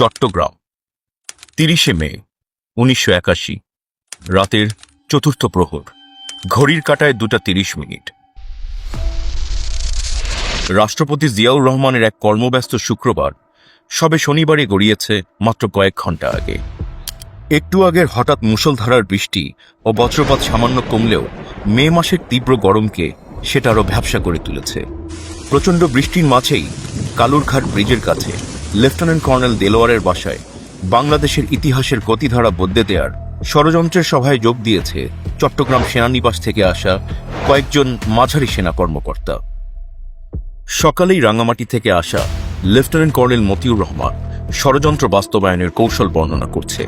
চট্টগ্রাম। তিরিশে মে, উনিশশো একাশি, রাতের চতুর্থ প্রহর। ঘড়ির কাটায় দুটা তিরিশ মিনিট। রাষ্ট্রপতি জিয়াউর রহমানের এক কর্মব্যস্ত শুক্রবার, সবে শনিবারে গড়িয়েছে মাত্র কয়েক ঘণ্টা আগে। একটু আগের হঠাৎ মুষলধারার বৃষ্টি ও বজ্রপাত সামান্য কমলেও মে মাসের তীব্র গরমকে সেটা আরও ভ্যাবসা করে তুলেছে। প্রচণ্ড বৃষ্টির মাঝেই কালুরঘাট ব্রিজের কাছে লেফটেন্যান্ট কর্নেল দেলোয়ারের বাসায় বাংলাদেশের ইতিহাসের গতিধারা বদলে দেওয়ার ষড়যন্ত্রের সভায় যোগ দিয়েছে চট্টগ্রাম সেনানিবাস থেকে আসা কয়েকজন মাঝারি সেনা কর্মকর্তা। সকালেই রাঙামাটি থেকে আসা লেফটেন্যান্ট কর্নেল মতিউর রহমান ষড়যন্ত্র বাস্তবায়নের কৌশল বর্ণনা করছে।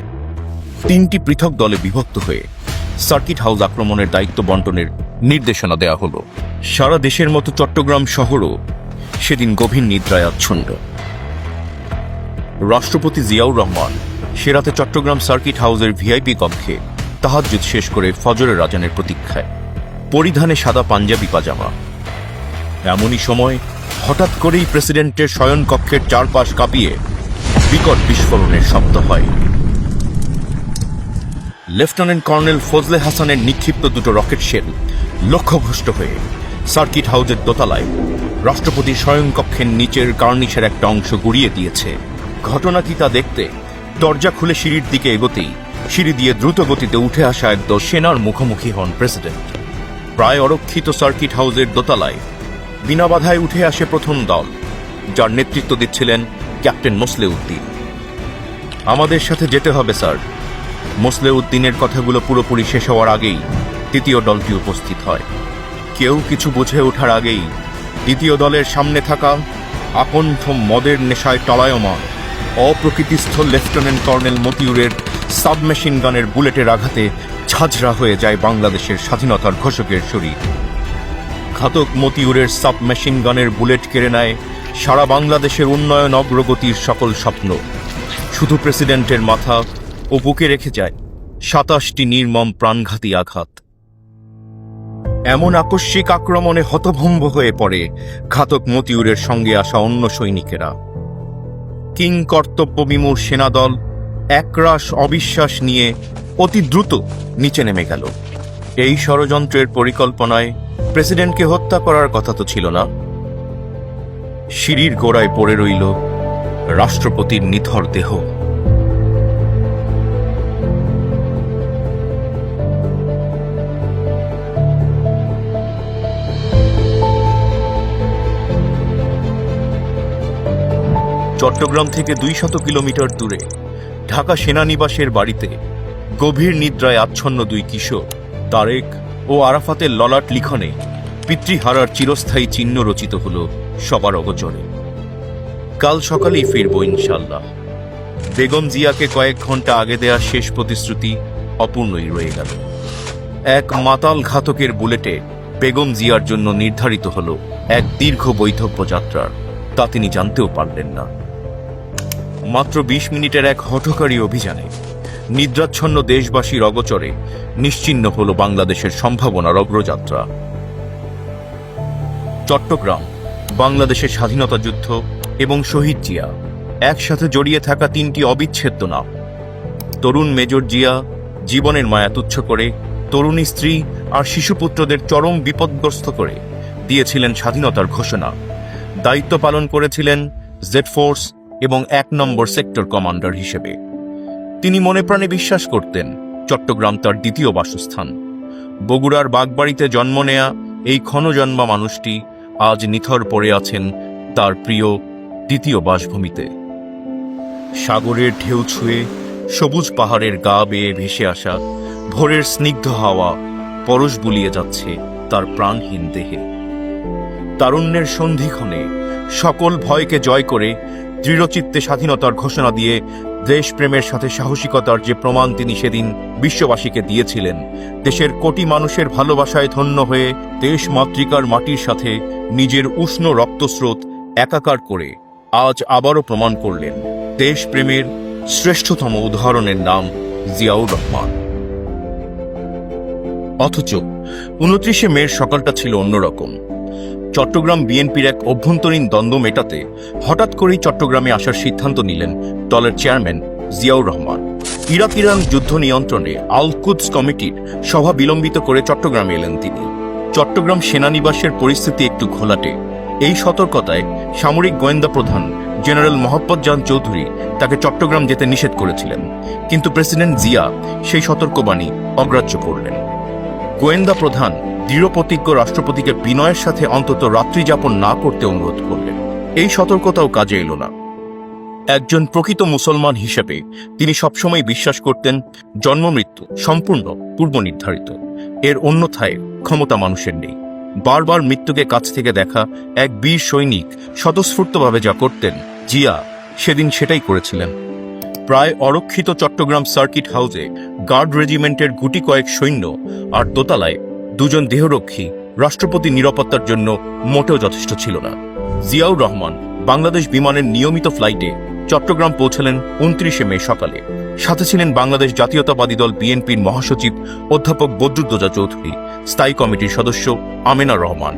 তিনটি পৃথক দলে বিভক্ত হয়ে সার্কিট হাউস আক্রমণের দায়িত্ব বন্টনের নির্দেশনা দেয়া হলো। সারা দেশের মতো চট্টগ্রাম শহরও সেদিন গভীর নিদ্রায় আচ্ছন্ন। রাষ্ট্রপতি জিয়াউর রহমান সে রাতে চট্টগ্রাম সার্কিট হাউসের ভিআইপি কক্ষে তাহাজ্জুদ শেষ করে ফজরের রাজানের প্রতীক্ষায়। পরিধানে সাদা পাঞ্জাবি পাজামা। এমনই সময় হঠাৎ করেই প্রেসিডেন্টের শয়নকক্ষের চারপাশ কাঁপিয়ে বিকট বিস্ফোরণের শব্দ হয়। লেফটেন্যান্ট কর্নেল ফজলে হাসানের নিক্ষিপ্ত দুটো রকেট শেল লক্ষ্যভ্রষ্ট হয়ে সার্কিট হাউসের দোতলায় রাষ্ট্রপতি স্বয়ংকক্ষের নিচের কার্নিশের একটা অংশ গুড়িয়ে দিয়েছে। ঘটনা কি তা দেখতে দরজা খুলে সিঁড়ির দিকে এগোতেই সিঁড়ি দিয়ে দ্রুত গতিতে উঠে আসা একদল সেনার মুখোমুখি হন প্রেসিডেন্ট। প্রায় অরক্ষিত সার্কিট হাউসের দোতলায় বিনা বাধায় উঠে আসে প্রথম দল, যার নেতৃত্ব দিচ্ছিলেন ক্যাপ্টেন মোসলে উদ্দিন আমাদের সাথে যেতে হবে, স্যার। মোসলে উদ্দিনের কথাগুলো পুরোপুরি শেষ হওয়ার আগেই তৃতীয় দলটি উপস্থিত হয়। কেউ কিছু বুঝে ওঠার আগেই দ্বিতীয় দলের সামনে থাকা আকণ্ঠ মদের নেশায় টলায়মান অপ্রকৃতিস্থ লেফটেন্যান্ট কর্নেল মতিউরের সাবমেশিন গানের বুলেটের আঘাতে ঝাঁঝরা হয়ে যায় বাংলাদেশের স্বাধীনতার ঘোষকের শরীর ঘাতক মতিউরের সাবমেশিন গানের বুলেট কেড়ে নেয় সারা বাংলাদেশের উন্নয়ন অগ্রগতির সকল স্বপ্ন। শুধু প্রেসিডেন্টের মাথা ও বুকে রেখে যায় সাতাশটি নির্মম প্রাণঘাতী আঘাত। এমন আকস্মিক আক্রমণে হতভম্ব হয়ে পড়ে ঘাতক মতিউরের সঙ্গে আসা অন্য সৈনিকেরা। কিং কর্তব্য বিমূর সেনাদল একরাশ অবিশ্বাস নিয়ে অতি দ্রুত নিচে নেমে গেল। এই ষড়যন্ত্রের পরিকল্পনায় প্রেসিডেন্টকে হত্যা করার কথা তো ছিল না। সিঁড়ির গোড়ায় পড়ে রইল রাষ্ট্রপতির নিথর দেহ। চট্টগ্রাম থেকে দুই শত কিলোমিটার দূরে, ঢাকা সেনানিবাসের বাড়িতে গভীর নিদ্রায় আচ্ছন্ন দুই কিশোর, তারেক ও আরাফাতের ললাট লিখনে পিতৃহারার চিরস্থায়ী চিহ্ন রচিত হল সবার অগচরে। কাল সকালেই ফিরব ইনশাল্লাহ বেগম জিয়াকে কয়েক ঘণ্টা আগে দেয়া শেষ প্রতিশ্রুতি অপূর্ণই রয়ে গেল। এক মাতাল ঘাতকের বুলেটে বেগম জিয়ার জন্য নির্ধারিত হল এক দীর্ঘ বৈধব্য যাত্রার, তা তিনি জানতেও পারলেন না। মাত্র বিশ মিনিটের এক হঠকারী অভিযানে নিদ্রাচ্ছন্ন দেশবাসীর অগচরে নিশ্চিহ্ন হল বাংলাদেশের সম্ভাবনার অগ্রযাত্রা। চট্টগ্রাম, বাংলাদেশের স্বাধীনতা যুদ্ধ এবং শহীদ জিয়া একসাথে জড়িয়ে থাকা তিনটি অবিচ্ছেদ্য নাম। তরুণ মেজর জিয়া জীবনের মায়া তুচ্ছ করে, তরুণী স্ত্রী আর শিশুপুত্রদের চরম বিপদগ্রস্ত করে দিয়েছিলেন স্বাধীনতার ঘোষণা। দায়িত্ব পালন করেছিলেন জেড ফোর্স এবং এক নম্বর সেক্টর কমান্ডার হিসেবে। তিনি মনে প্রাণে বিশ্বাস করতেন, চট্টগ্রাম তার দ্বিতীয় বাসস্থান। বগুড়ার বাগবাড়িতে জন্ম নেয়া এই ক্ষণজন্মা মানুষটি আজ নিথর পড়ে আছেন তার প্রিয় দ্বিতীয় বাসভূমিতে। সাগরের ঢেউ ছুঁয়ে, সবুজ পাহাড়ের গা বেয়ে ভেসে আসা, ভোরের স্নিগ্ধ হাওয়া পরশ বুলিয়ে যাচ্ছে তার প্রাণহীন দেহে। তারুণ্যের সন্ধিক্ষণে সকল ভয়কে জয় করে দৃঢ়চিত্তে স্বাধীনতার ঘোষণা দিয়ে দেশপ্রেমের সাথে সাহসিকতার যে প্রমাণ তিনি সেদিন বিশ্ববাসীকে দিয়েছিলেন, দেশের কোটি মানুষের ভালোবাসায় ধন্য হয়ে দেশ মাতৃকার মাটির সাথে নিজের উষ্ণ রক্তস্রোত একাকার করে আজ আবারও প্রমাণ করলেন দেশপ্রেমের শ্রেষ্ঠতম উদাহরণের নাম জিয়াউর রহমান। অথচ উনত্রিশে মের সকালটা ছিল অন্যরকম। চট্টগ্রাম বিএনপির এক অভ্যন্তরীণ দ্বন্দ্ব মেটাতে হঠাৎ করেই চট্টগ্রামে আসার সিদ্ধান্ত নিলেন দলের chairman Ziaur Rahman. Iraq Iran যুদ্ধ নিয়ন্ত্রণে আল কুদস কমিটির সভা বিলম্বিত করে চট্টগ্রামে এলেন তিনি। চট্টগ্রাম সেনানিবাসের পরিস্থিতি একটু ঘোলাটে। এই সতর্কতায় সামরিক গোয়েন্দা প্রধান জেনারেল মোহাম্মদ জান চৌধুরী তাকে চট্টগ্রাম যেতে নিষেধ করেছিলেন। কিন্তু প্রেসিডেন্ট জিয়া সেই সতর্কবাণী অগ্রাহ্য করলেন। গোয়েন্দা প্রধান, দৃঢ়প্রতিজ্ঞ রাষ্ট্রপতিকে বিনয়ের সাথে অন্তত রাত্রি যাপন না করতে অনুরোধ করলেন। এই সতর্কতাও কাজে এলো না। একজন প্রকৃত মুসলমান হিসেবে তিনি সবসময় বিশ্বাস করতেন জন্মমৃত্যু সম্পূর্ণ পূর্ব নির্ধারিত। এর অন্যথায় ক্ষমতা মানুষের নেই। বারবার মৃত্যুকে কাছ থেকে দেখা এক বীর সৈনিক স্বতঃস্ফূর্তভাবে যা করতেন, জিয়া সেদিন সেটাই করেছিলেন। প্রায় অরক্ষিত চট্টগ্রাম সার্কিট হাউসে গার্ড রেজিমেন্টের গুটি কয়েক সৈন্য আর দোতলায় দুজন দেহরক্ষী রাষ্ট্রপতি নিরাপত্তার জন্য মোটেও যথেষ্ট ছিল না। জিয়াউর রহমান বাংলাদেশ বিমানের নিয়মিত ফ্লাইটে চট্টগ্রাম পৌঁছলেন উনত্রিশে মে সকালে। সাথে ছিলেন বাংলাদেশ জাতীয়তাবাদী দল বিএনপির মহাসচিব অধ্যাপক বদরুদ্দোজা চৌধুরী, স্থায়ী কমিটির সদস্য আমেনা রহমান।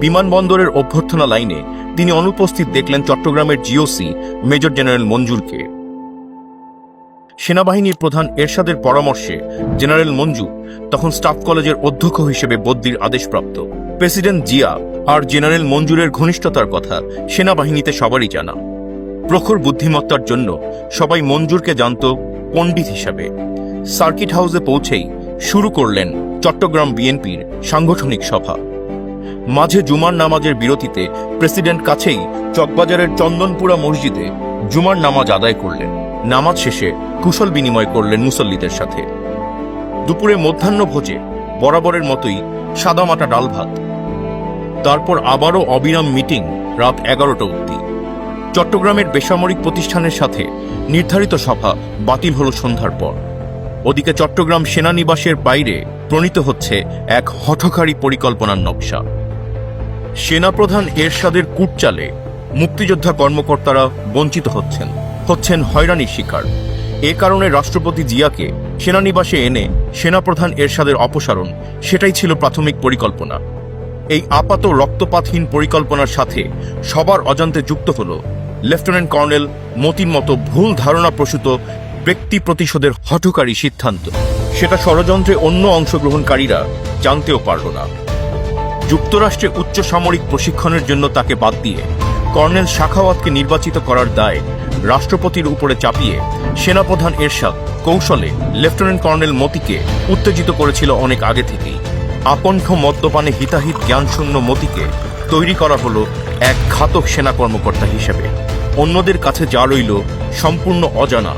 বিমানবন্দরের অভ্যর্থনা লাইনে তিনি অনুপস্থিত দেখলেন চট্টগ্রামের জিওসি মেজর জেনারেল মঞ্জুরকে। সেনাবাহিনীর প্রধান এরশাদের পরামর্শে জেনারেল মঞ্জু তখন স্টাফ কলেজের অধ্যক্ষ হিসেবে বদলির আদেশপ্রাপ্ত। প্রেসিডেন্ট জিয়া আর জেনারেল মঞ্জুরের ঘনিষ্ঠতার কথা সেনাবাহিনীতে সবারই জানা। প্রখর বুদ্ধিমত্তার জন্য সবাই মঞ্জুরকে জানত পণ্ডিত হিসাবে। সার্কিট হাউসে পৌঁছেই শুরু করলেন চট্টগ্রাম বিএনপির সাংগঠনিক সভা। মাঝে জুমার নামাজের বিরতিতে প্রেসিডেন্ট কাছেই চকবাজারের চন্দনপুরা মসজিদে জুমার নামাজ আদায় করলেন। নামাজ শেষে কুশল বিনিময় করলেন মুসল্লিদের সাথে। দুপুরে মধ্যাহ্ন ভোজে বরাবরের মতোই সাদামাটা ডাল ভাত। তারপর আবারও অবিরাম মিটিং রাত এগারোটা অবধি। চট্টগ্রামের বেসামরিক প্রতিষ্ঠানের সাথে নির্ধারিত সভা বাতিল হল সন্ধ্যার পর। ওদিকে চট্টগ্রাম সেনানিবাসের বাইরে প্রণীত হচ্ছে এক হঠকারী পরিকল্পনার নকশা। সেনাপ্রধান এরশাদের কুটচালে মুক্তিযোদ্ধা কর্মকর্তারা বঞ্চিত হচ্ছেন। হচ্ছেন হয়রানির শিকার। এ কারণে রাষ্ট্রপতি জিয়াকে সেনানিবাসে এনে সেনাপ্রধান এরশাদের অপসারণ, সেটাই ছিল প্রাথমিক পরিকল্পনা। এই আপাত রক্তপাতহীন পরিকল্পনার সাথে সবার অজান্তে যুক্ত হল লেফটেন্যান্ট কর্নেল মতির মতো ভুল ধারণা প্রসূত ব্যক্তি প্রতিশোধের হঠকারী সিদ্ধান্ত। সেটা ষড়যন্ত্রে অন্য অংশগ্রহণকারীরা জানতেও পারল না। যুক্তরাষ্ট্রে উচ্চ সামরিক প্রশিক্ষণের জন্য তাকে বাদ দিয়ে কর্নেল শাখাওয়াতকে নির্বাচিত করার দায় রাষ্ট্রপতির উপরে চাপিয়ে সেনাপ্রধান এরশাদ কৌশলে লেফটেন্যান্ট কর্নেল মতিকে উত্তেজিত করেছিল অনেক আগে থেকেই। আপনখ মদ্যপানে হিতাহিত জ্ঞানশূন্য মতিকে তৈরি করা হলো এক ঘাতক সেনা কর্মকর্তা হিসেবে। অন্যদের কাছে যা রইল সম্পূর্ণ অজানা।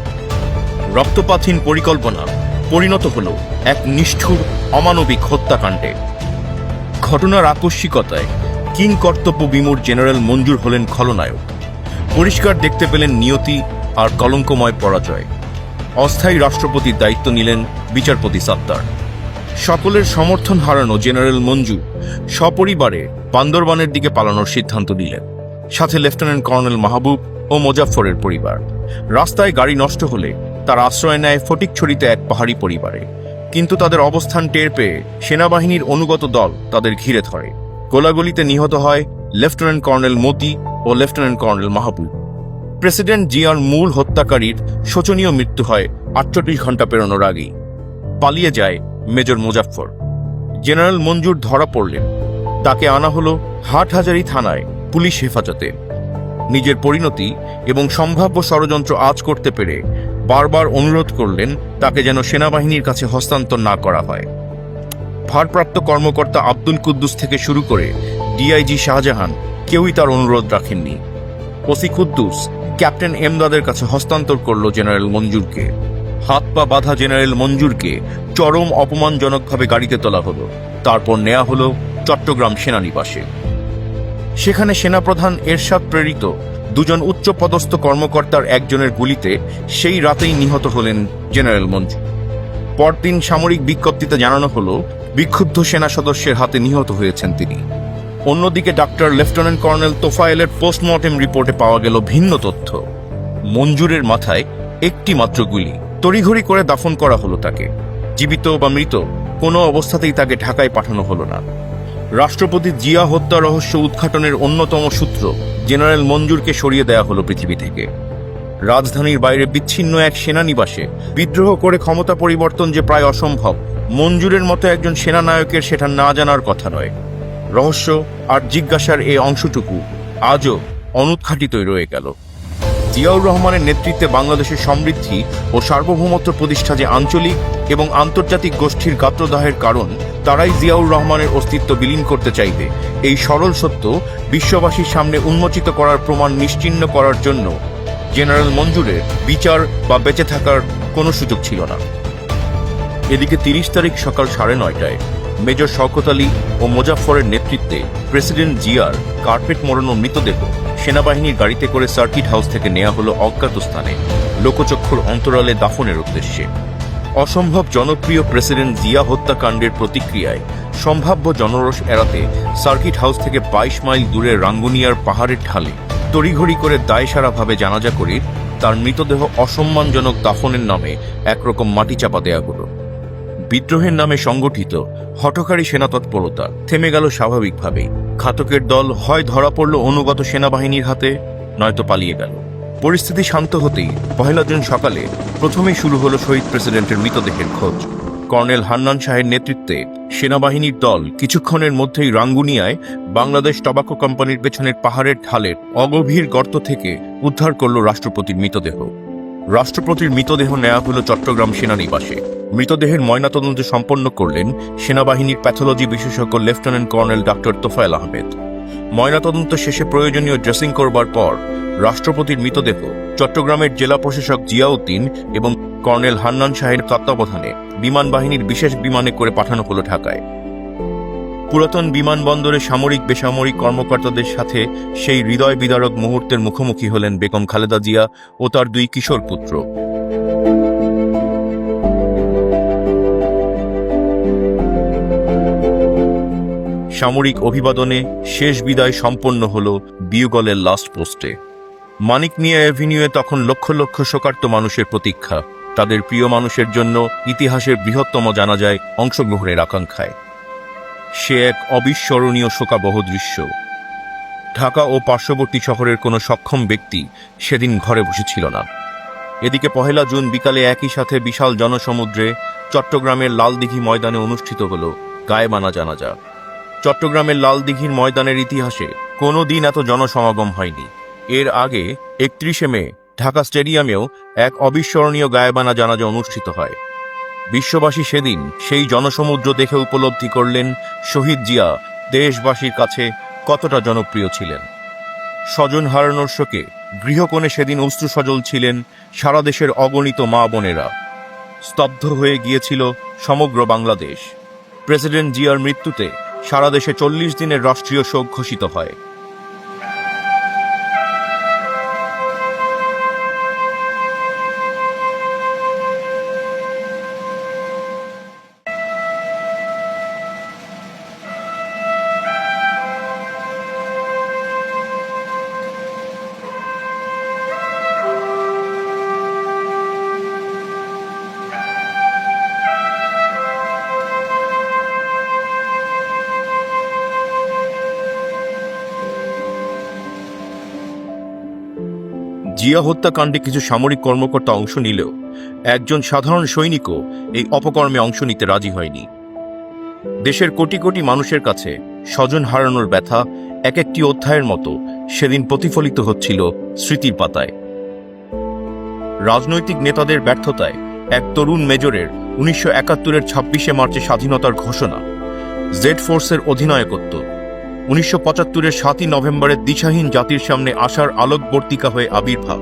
রক্তপাতহীন পরিকল্পনা পরিণত হল এক নিষ্ঠুর অমানবিক হত্যাকাণ্ডে। ঘটনার আকস্মিকতায় কিং কর্তব্য বিমূর জেনারেল মঞ্জুর হলেন খলনায়ক। পরিষ্কার দেখতে পেলেন নিয়তি আর কলঙ্কময় পরাজয়। অস্থায়ী রাষ্ট্রপতির দায়িত্ব নিলেন বিচারপতি সাত্তার। সকলের সমর্থন হারানো জেনারেল মঞ্জু সপরিবারে বান্দরবানের দিকে পালানোর সিদ্ধান্ত নিলেন। সাথে লেফটেন্যান্ট কর্নেল মাহবুব ও মোজাফফরের পরিবার। রাস্তায় গাড়ি নষ্ট হলে তার আশ্রয় নেয় ফটিকছড়িতে এক পাহাড়ি পরিবারে। কিন্তু তাদের অবস্থান টের পেয়ে সেনাবাহিনীর অনুগত দল তাদের ঘিরে ধরে। গোলাগুলিতে নিহত হয় লেফটেন্যান্ট কর্নেল মতি ও লেফটেন্যান্ট কর্নেল মাহবুব। প্রেসিডেন্ট জিয়ার মূল হত্যাকারীর শোচনীয় মৃত্যু হয় আটচল্লিশ ঘণ্টা পেরোনোর আগেই। পালিয়ে যায় মেজর মুজাফফর। জেনারেল মঞ্জুর ধরা পড়লেন। তাকে আনা হলো হাটহাজারি থানায় পুলিশ হেফাজতে। নিজের পরিণতি এবং সম্ভাব্য ষড়যন্ত্র আজ করতে পেরে বারবার অনুরোধ করলেন তাকে যেন সেনাবাহিনীর কাছে হস্তান্তর না করা হয়। ভারপ্রাপ্ত কর্মকর্তা আব্দুল কুদ্দুস থেকে শুরু করে ডিআইজি শাহজাহান কেউই তার অনুরোধ রাখেননি। ওসি কুদ্দুস ক্যাপ্টেন এমদাদের কাছে হস্তান্তর করল জেনারেল মঞ্জুরকে। হাত পা বাঁধা জেনারেল মঞ্জুরকে চরম অপমানজনকভাবে গাড়িতে তোলা হলো। তারপর নেওয়া হলো চট্টগ্রাম সেনানিবাসে। সেখানে সেনাপ্রধান এরশাদ প্রেরিত দুজন উচ্চপদস্থ কর্মকর্তার একজনের গুলিতে সেই রাতেই নিহত হলেন জেনারেল মঞ্জুর পরদিন সামরিক বিজ্ঞপ্তিতে জানানো হলো বিক্ষুব্ধ সেনা সদস্যের হাতে নিহত হয়েছেন তিনি। অন্যদিকে ডাক্তার লেফটেন্যান্ট কর্নেল তোফায়েলের পোস্টমর্টেম রিপোর্টে পাওয়া গেল ভিন্ন তথ্য। মঞ্জুরের মাথায় একটি মাত্র গুলি। তড়িঘড়ি করে দাফন করা হলো তাকে। জীবিত বা মৃত, কোনো অবস্থাতেই তাকে ঢাকায় পাঠানো হলো না। রাষ্ট্রপতি জিয়া হত্যা রহস্য উদ্ঘাটনের অন্যতম সূত্র জেনারেল মঞ্জুরকে সরিয়ে দেয়া হলো পৃথিবী থেকে। রাজধানীর বাইরে বিচ্ছিন্ন এক সেনানিবাসে বিদ্রোহ করে ক্ষমতা পরিবর্তন যে প্রায় অসম্ভব মঞ্জুরের মতো একজন সেনানায়কের সেটা না জানার কথা নয়। রহস্য আর জিজ্ঞাসার এই অংশটুকু আজও অনুৎখাটিতই রয়ে গেল। জিয়াউর রহমানের নেতৃত্বে বাংলাদেশের সমৃদ্ধি ও সার্বভৌমত্ব প্রতিষ্ঠা যে আঞ্চলিক এবং আন্তর্জাতিক গোষ্ঠীর গাত্রদাহের কারণ, তারাই জিয়াউর রহমানের অস্তিত্ব বিলীন করতে চাইবে। এই সরল সত্য বিশ্ববাসীর সামনে উন্মোচিত করার প্রমাণ নিশ্চিহ্ন করার জন্য জেনারেল মঞ্জুরের বিচার বা বেঁচে থাকার কোনো সুযোগ ছিল না। এদিকে তিরিশ তারিখ সকাল সাড়ে নয়টায় মেজর শওকত আলী ও মোজাফফরের নেতৃত্বে প্রেসিডেন্ট জিয়ার কার্পেট মোড়ানো মৃতদেহ সেনাবাহিনীর গাড়িতে করে সার্কিট হাউস থেকে নেওয়া হলো অজ্ঞাত স্থানে। লোকচক্ষুর অন্তরালে দাফনের উদ্দেশ্যে। অসম্ভব জনপ্রিয় প্রেসিডেন্ট জিয়া হত্যাকাণ্ডের প্রতিক্রিয়ায় সম্ভাব্য জনরস এড়াতে সার্কিট হাউস থেকে বাইশ মাইল দূরে রাঙ্গুনিয়ার পাহাড়ের ঢালে তড়িঘড়ি করে দায়সারাভাবে জানাজা করে তার মৃতদেহ অসম্মানজনক দাফনের নামে একরকম মাটি চাপা দেয়া হলো বিদ্রোহের নামে সংগঠিত হঠকারী সেনা তৎপরতা থেমে গেল স্বাভাবিকভাবেই। ঘাতকের দল হয় ধরা পড়ল অনুগত সেনাবাহিনীর হাতে, নয়তো পালিয়ে গেল। পরিস্থিতি শান্ত হতেই পহেলা জুন সকালে প্রথমেই শুরু হলো শহীদ প্রেসিডেন্টের মৃতদেহের খোঁজ। কর্নেল হান্নান শাহের নেতৃত্বে সেনাবাহিনীর দল কিছুক্ষণের মধ্যেই রাঙ্গুনিয়ায় বাংলাদেশ টবাকো কোম্পানির পেছনের পাহাড়ের ঢালের অগভীর গর্ত থেকে উদ্ধার করল রাষ্ট্রপতির মৃতদেহ। রাষ্ট্রপতির মৃতদেহ নেওয়া হলো চট্টগ্রাম সেনানিবাসে। মৃতদেহের ময়নাতদন্ত সম্পন্ন করলেন সেনাবাহিনীর প্যাথোলজি বিশেষজ্ঞ lieutenant colonel doctor Tofail Ahmed. ময়নাতদন্ত শেষে প্রয়োজনীয় ড্রেসিং করবার পর রাষ্ট্রপতির মৃতদেহ চট্টগ্রামের জেলা প্রশাসক জিয়াউদ্দিন এবং কর্নেল হান্নান শাহের তত্ত্বাবধানে বিমান বাহিনীর বিশেষ বিমানে করে পাঠানো হলো ঢাকায়। পুরাতন বিমানবন্দরে সামরিক, বেসামরিক কর্মকর্তাদের সাথে সেই হৃদয় বিদারক মুহূর্তের মুখোমুখি হলেন বেগম খালেদা জিয়া ও তার দুই কিশোর পুত্র। সামরিক অভিবাদনে শেষ বিদায় সম্পন্ন হল বিউগলের লাস্ট পোস্টে। মানিক মিয়া অ্যাভিনিউয়ে তখন লক্ষ লক্ষ শোকার্ত মানুষের প্রতীক্ষা। তাদের প্রিয় মানুষের জন্য ইতিহাসের বৃহত্তম জানা যায় অংশগ্রহণের আকাঙ্ক্ষায়। সে এক অবিস্মরণীয় শোকাবহ দৃশ্য। ঢাকা ও পার্শ্ববর্তী শহরের কোনো সক্ষম ব্যক্তি সেদিন ঘরে বসেছিল না। এদিকে পহেলা জুন বিকালে একই সাথে বিশাল জনসমুদ্রে চট্টগ্রামের লালদিঘি ময়দানে অনুষ্ঠিত হল গায়েবানা জানাজা। চট্টগ্রামের লালদিঘির ময়দানের ইতিহাসে কোনো দিন এত জনসমাগম হয়নি। এর আগে একত্রিশে মে ঢাকা স্টেডিয়ামেও এক অবিস্মরণীয় গায়েবানা জানাজা অনুষ্ঠিত হয়। বিশ্ববাসী সেদিন সেই জনসমুদ্র দেখে উপলব্ধি করলেন শহীদ জিয়া, দেশবাসীর কাছে কতটা জনপ্রিয় ছিলেন। স্বজন হারানোর শোকে গৃহকোণে সেদিন অশ্রু সজল ছিলেন সারা দেশের অগণিত মা বোনেরা। স্তব্ধ হয়ে গিয়েছিল সমগ্র বাংলাদেশ। প্রেসিডেন্ট জিয়ার মৃত্যুতে সারা দেশে চল্লিশ দিনের রাষ্ট্রীয় শোক ঘোষিত হয়। জিয়া হত্যাকাণ্ডে কিছু সামরিক কর্মকর্তা অংশ নিলেও একজন সাধারণ সৈনিকও এই অপকর্মে অংশ নিতে রাজি হয়নি। দেশের কোটি কোটি মানুষের কাছে স্বজন হারানোর ব্যথা এক একটি অধ্যায়ের মতো সেদিন প্রতিফলিত হচ্ছিল স্মৃতির পাতায়। রাজনৈতিক নেতাদের ব্যর্থতায় এক তরুণ মেজরের উনিশশো একাত্তরের ছাব্বিশে মার্চে স্বাধীনতার ঘোষণা, জেড ফোর্সের অধিনায়কত্ব উনিশশো পঁচাত্তরের সাতই নভেম্বরের দিশাহীন জাতির সামনে আশার আলোকবর্তিকা হয়ে আবির্ভাব।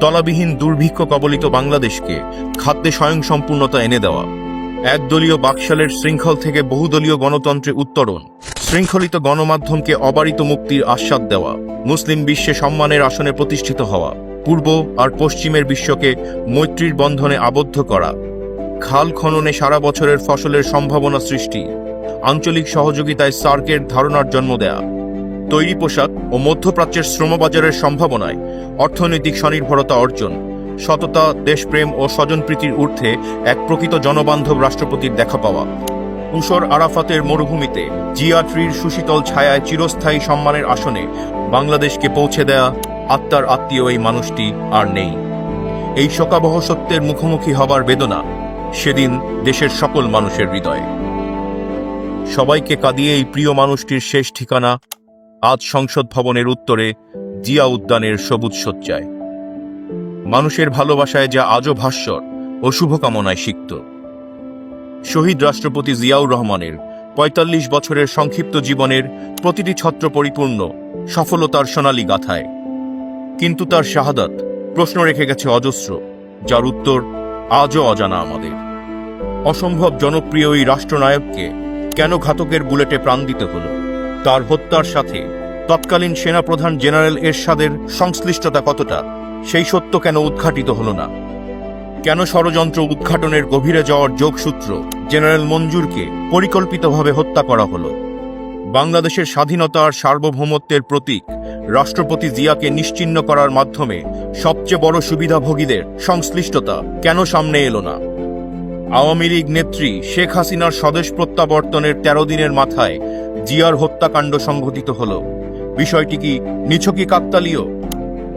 তলাবিহীন দুর্ভিক্ষ কবলিত বাংলাদেশকে খাদ্যে স্বয়ংসম্পূর্ণতা এনে দেওয়া। একদলীয় বাকশালের শৃঙ্খল থেকে বহুদলীয় গণতন্ত্রে উত্তরণ। শৃঙ্খলিত গণমাধ্যমকে অবারিত মুক্তির আস্বাদ দেওয়া। মুসলিম বিশ্বে সম্মানের আসনে প্রতিষ্ঠিত হওয়া। পূর্ব আর পশ্চিমের বিশ্বকে মৈত্রীর বন্ধনে আবদ্ধ করা। খাল খননে সারা বছরের ফসলের সম্ভাবনা সৃষ্টি। আঞ্চলিক সহযোগিতায় সার্কের ধারণার জন্ম দেয়া। তৈরি পোশাক ও মধ্যপ্রাচ্যের শ্রমবাজারের সম্ভাবনায় অর্থনৈতিক স্বনির্ভরতা অর্জন, সততা, দেশপ্রেম ও স্বজনপ্রীতির ঊর্ধ্বে এক প্রকৃত জনবান্ধব রাষ্ট্রপতির দেখা পাওয়া। উসর আরাফাতের মরুভূমিতে জিয়া ট্রির সুশীতল ছায়ায় চিরস্থায়ী সম্মানের আসনে বাংলাদেশকে পৌঁছে দেয়া আত্মার আত্মীয় এই মানুষটি আর নেই। এই শোকাবহ সত্যের মুখোমুখি হবার বেদনা সেদিন দেশের সকল মানুষের হৃদয়ে। সবাইকে কাঁদিয়ে এই প্রিয় মানুষটির শেষ ঠিকানা আজ সংসদ ভবনের উত্তরে জিয়া উদ্যানের সবুজ শয্যায়। মানুষের ভালোবাসায় যা আজও ভাস্বর ও শুভকামনায় সিক্ত। শহীদ রাষ্ট্রপতি জিয়াউর রহমানের ৪৫ বছরের সংক্ষিপ্ত জীবনের প্রতিটি ছত্র পরিপূর্ণ সফলতার সোনালী গাথায়। কিন্তু তার শাহাদাত প্রশ্ন রেখে গেছে অজস্র, যার উত্তর আজও অজানা আমাদের। অসম্ভব জনপ্রিয় এই রাষ্ট্রনায়ককে কেন ঘাতকের বুলেটে প্রাণ দিতে হল? তার হত্যার সাথে তৎকালীন সেনাপ্রধান জেনারেল এরশাদের সংশ্লিষ্টতা কতটা? সেই সত্য কেন উদ্ঘাটিত হল না? কেন ষড়যন্ত্র উদ্ঘাটনের গভীরে যাওয়ার যোগসূত্র জেনারেল মঞ্জুরকে পরিকল্পিতভাবে হত্যা করা হল? বাংলাদেশের স্বাধীনতা আর সার্বভৌমত্বের প্রতীক রাষ্ট্রপতি জিয়াকে নিশ্চিহ্ন করার মাধ্যমে সবচেয়ে বড় সুবিধাভোগীদের সংশ্লিষ্টতা কেন সামনে এলো না? আওয়ামী লীগ নেত্রী শেখ হাসিনার স্বদেশ প্রত্যাবর্তনের তেরো দিনের মাথায় জিয়ার হত্যাকাণ্ড সংঘটিত হল। বিষয়টি কি নিছকি কাকতালীয়?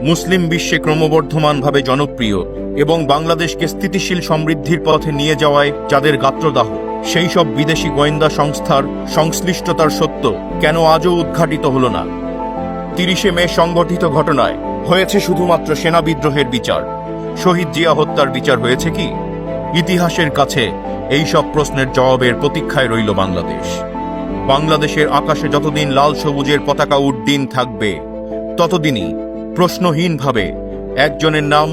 মুসলিম বিশ্বে ক্রমবর্ধমানভাবে জনপ্রিয় এবং বাংলাদেশকে স্থিতিশীল সমৃদ্ধির পথে নিয়ে যাওয়ায় যাদের গাত্রদাহ সেই সব বিদেশি গোয়েন্দা সংস্থার সংশ্লিষ্টতার সত্য কেন আজও উদ্ঘাটিত হল না? তিরিশে মে সংগঠিত ঘটনায় হয়েছে শুধুমাত্র সেনা বিদ্রোহের বিচার। শহীদ জিয়া হত্যার বিচার হয়েছে কি? ইতিহাসের কাছে এই সব প্রশ্নের জবাবের প্রতীক্ষায় রইল বাংলাদেশ। বাংলাদেশের আকাশে যতদিন লাল সবুজের পতাকা উড্ডীন থাকবে, ততদিনই প্রশ্নহীনভাবে একজনের নাম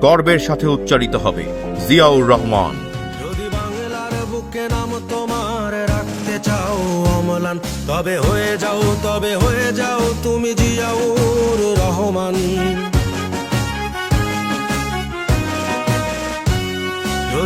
গর্বের সাথে উচ্চারিত হবে, জিয়াউর রহমান। যদি বাংলার বুকে নাম তোমার রাখতে চাও অমলান, তবে হয়ে যাও, তবে হয়ে যাও তুমি জিয়াউর রহমান।